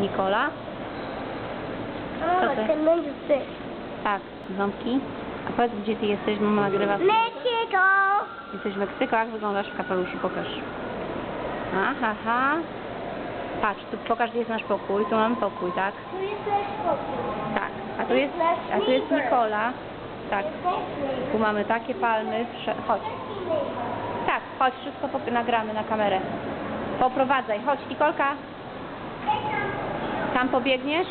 Nikola? Co O, ty? ten będzie ty. Tak, ząbki. A powiedz, gdzie ty jesteś, mama nagrywa. Mexico! Jesteś w Meksyku, jak wyglądasz w kapeluszu? Pokaż. Aha, aha. Patrz, tu pokaż, gdzie jest nasz pokój. Tu mamy pokój, tak? Tu jest nasz pokój. Tak. A tu jest, a tu jest Nikola. Tak. Tu mamy takie palmy. Prze- Chodź. Tak, chodź, wszystko pop- nagramy na kamerę. Poprowadzaj, chodź, Nikolka. Tam pobiegniesz?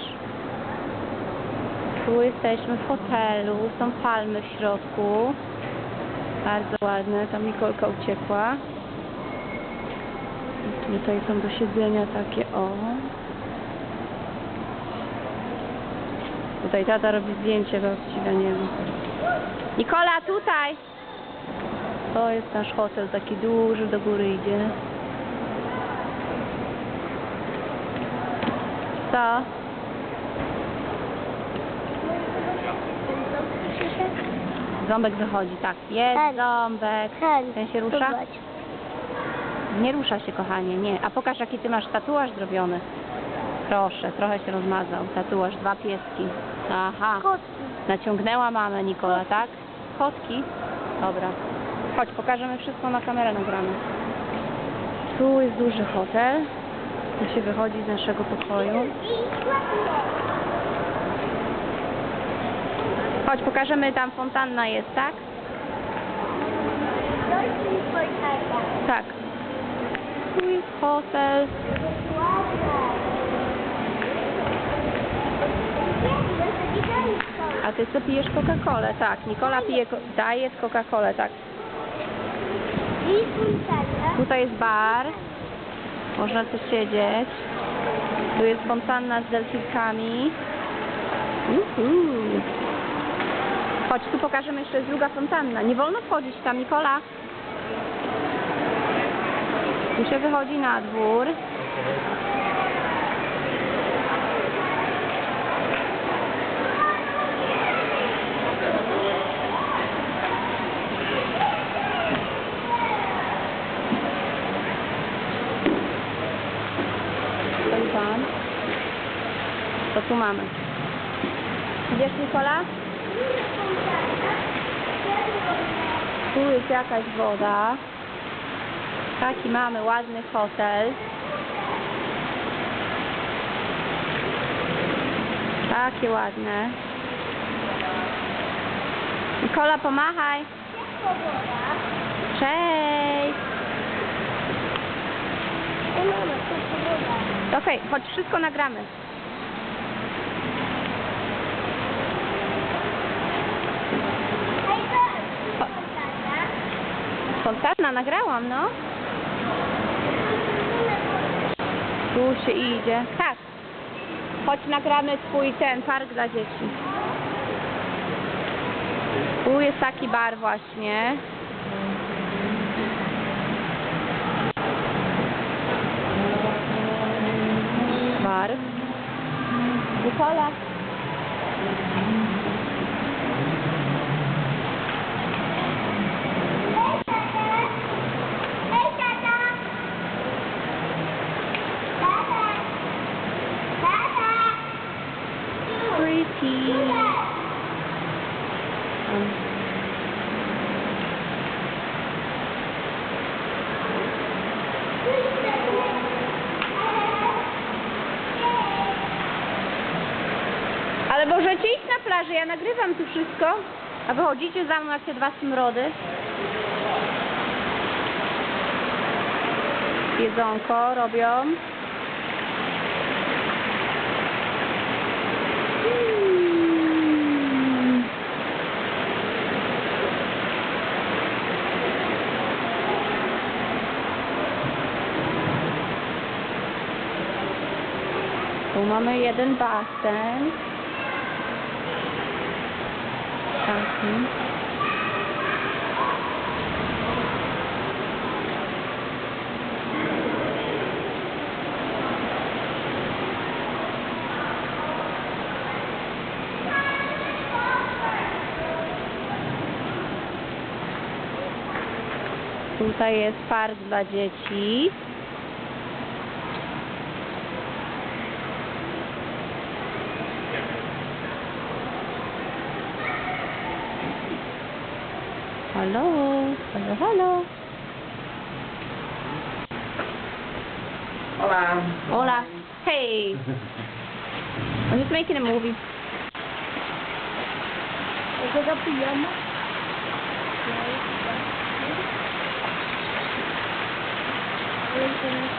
Tu jesteśmy w hotelu, są palmy w środku. Bardzo ładne, tam Nikolka uciekła. I Tutaj są do siedzenia takie, o. Tutaj tata robi zdjęcie nie wiem. Nikola, tutaj! To jest nasz hotel, taki duży, do góry idzie. Co? Ząbek wychodzi, tak. Jest Ten. ząbek. Ten. Ten się rusza? Zobacz. Nie rusza się, kochanie, nie. A pokaż, jaki ty masz tatuaż zrobiony. Proszę, trochę się rozmazał. Tatuaż, dwa pieski. Aha. Kotki. Naciągnęła mamę Nikola, tak? Kotki? Dobra. Chodź, pokażemy wszystko na kamerę nagrane. Tu jest duży hotel. Tu się wychodzi z naszego pokoju. Chodź, pokażemy, tam fontanna jest, tak? Tak. Jest hotel. A ty co pijesz Coca-Colę? Tak. Nikola pije, daje Coca-Colę, tak. Tutaj jest bar. Można tu siedzieć. Tu jest fontanna z delfinkami. Uhu. Chodź, tu pokażemy jeszcze druga fontanna. Nie wolno wchodzić tam, Nikola. Tu się wychodzi na dwór. Co tu mamy? Idziesz, Nikola? Tu jest jakaś woda. Taki mamy ładny hotel. Takie ładne. Nikola, pomachaj. Cześć. Okej, chodź, wszystko nagramy. Fontanna nagrałam, no. Tu się idzie. Tak. Chodź, nagramy twój ten park dla dzieci. Tu jest taki bar właśnie. Bar. Nikola. Pretty. Um, Ale możecie iść na plażę, ja nagrywam tu wszystko. A wychodzicie za mną jak te dwa smrody. Jedzonko robią. Mamy jeden basen. Taki. Tutaj jest park dla. Hello. Hello, hello. Hola. Hola. Hey. I'm just making a movie. Is it a pajama? Thank you.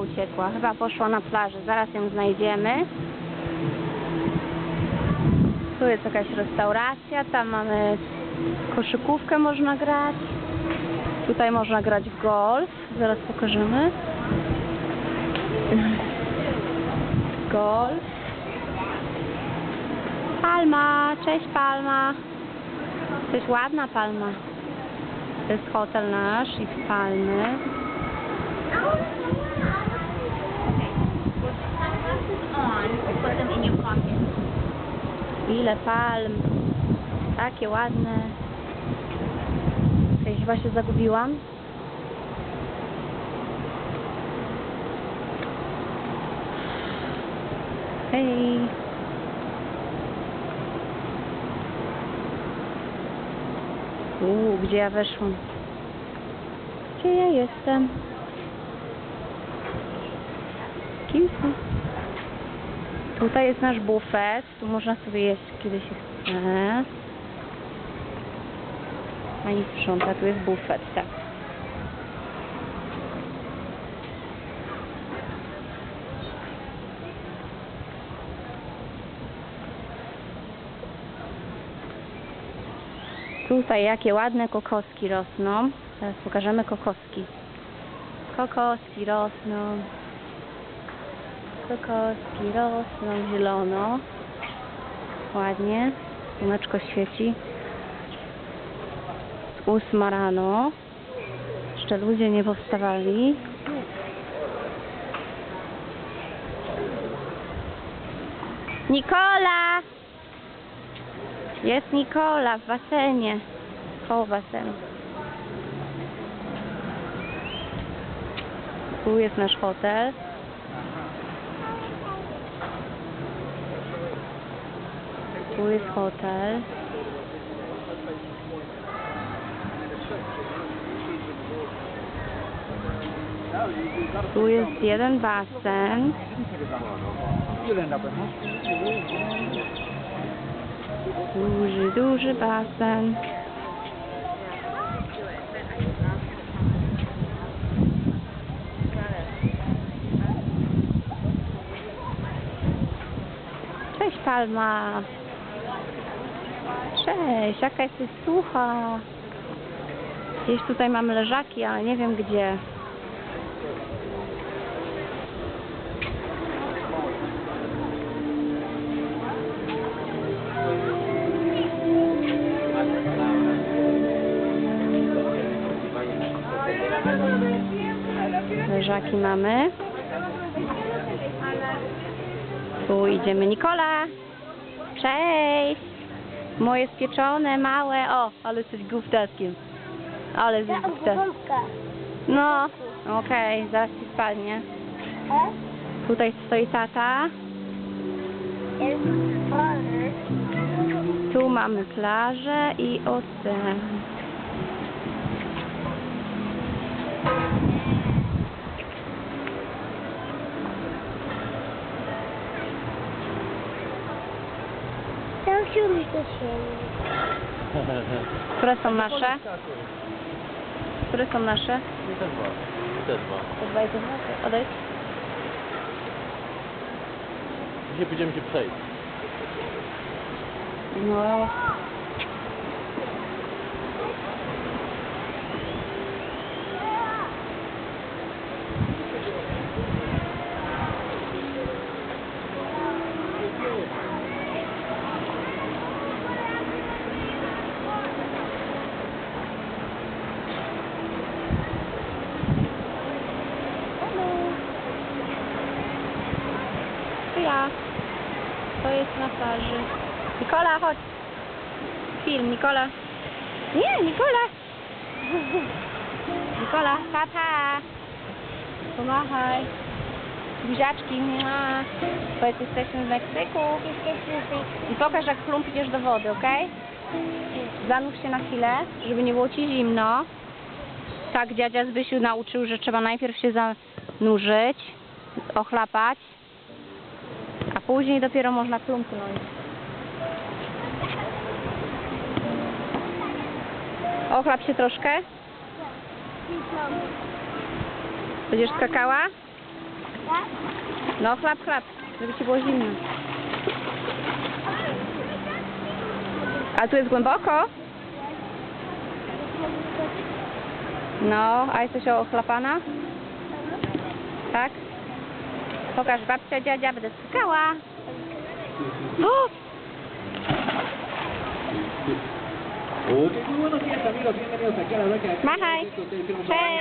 Uciekła? Chyba poszła na plażę. Zaraz ją znajdziemy. Tu jest jakaś restauracja, tam mamy koszykówkę można grać. Tutaj można grać w golf. Zaraz pokażemy. Golf. Palma, cześć Palma. To jest ładna palma. To jest hotel nasz i palmy. Ile palm. Takie ładne. Ej, chyba się zagubiłam. Hej. Uuu, gdzie ja weszłam? Gdzie ja jestem? Kilku. Tutaj jest nasz bufet. Tu można sobie jeść, kiedy się chce. Pani sprząta, tu jest bufet, tak. Tutaj jakie ładne kokoski rosną. Teraz pokażemy kokoski. Kokoski rosną. Kokoski rosną zielono. Ładnie. Słoneczko świeci. Z ósma rano. Jeszcze ludzie nie powstawali. Nikola! Jest Nikola w basenie. Koło basenu. Tu jest nasz hotel. Tu jest hotel. Tu jest jeden basen. Duży, duży basen. palma. Cześć, jaka jesteś sucha. Gdzieś tutaj mam leżaki, ale nie wiem gdzie. Leżaki mamy. Tu idziemy. Nikola! Cześć! Moje spieczone, małe. O, ale jesteś gówtaskiem. Ale jesteś Ja gówtas. gąbka. No, okej, zaraz ci spadnie. E? Tutaj stoi tata. Tu mamy plażę i ocean. Które są nasze? Które są nasze? I te dwa. I te dwa. To dwa i to dwa. Odejdź. Dzisiaj będziemy się przejść. No. Ja. To jest na plaży. Nikola, chodź. Film, Nikola. Nie, Nikola. Nikola, tata. Pomachaj. Buziaczki. Mua. Powiedz, jesteśmy w Meksyku. Jesteśmy I pokaż, jak plumpniesz do wody, okej? Zanurz się na chwilę, żeby nie było ci zimno. Tak, dziadzia Zbysiu nauczył, że trzeba najpierw się zanurzyć, ochlapać, później dopiero można plumpnąć. Ochlap się troszkę. Będziesz skakała? No chlap, chlap, żeby ci było zimno. A tu jest głęboko? No, a jesteś ochlapana? Tak? Pokaż babcia, dziadzia, będę skakała. O! Vieron Cześć.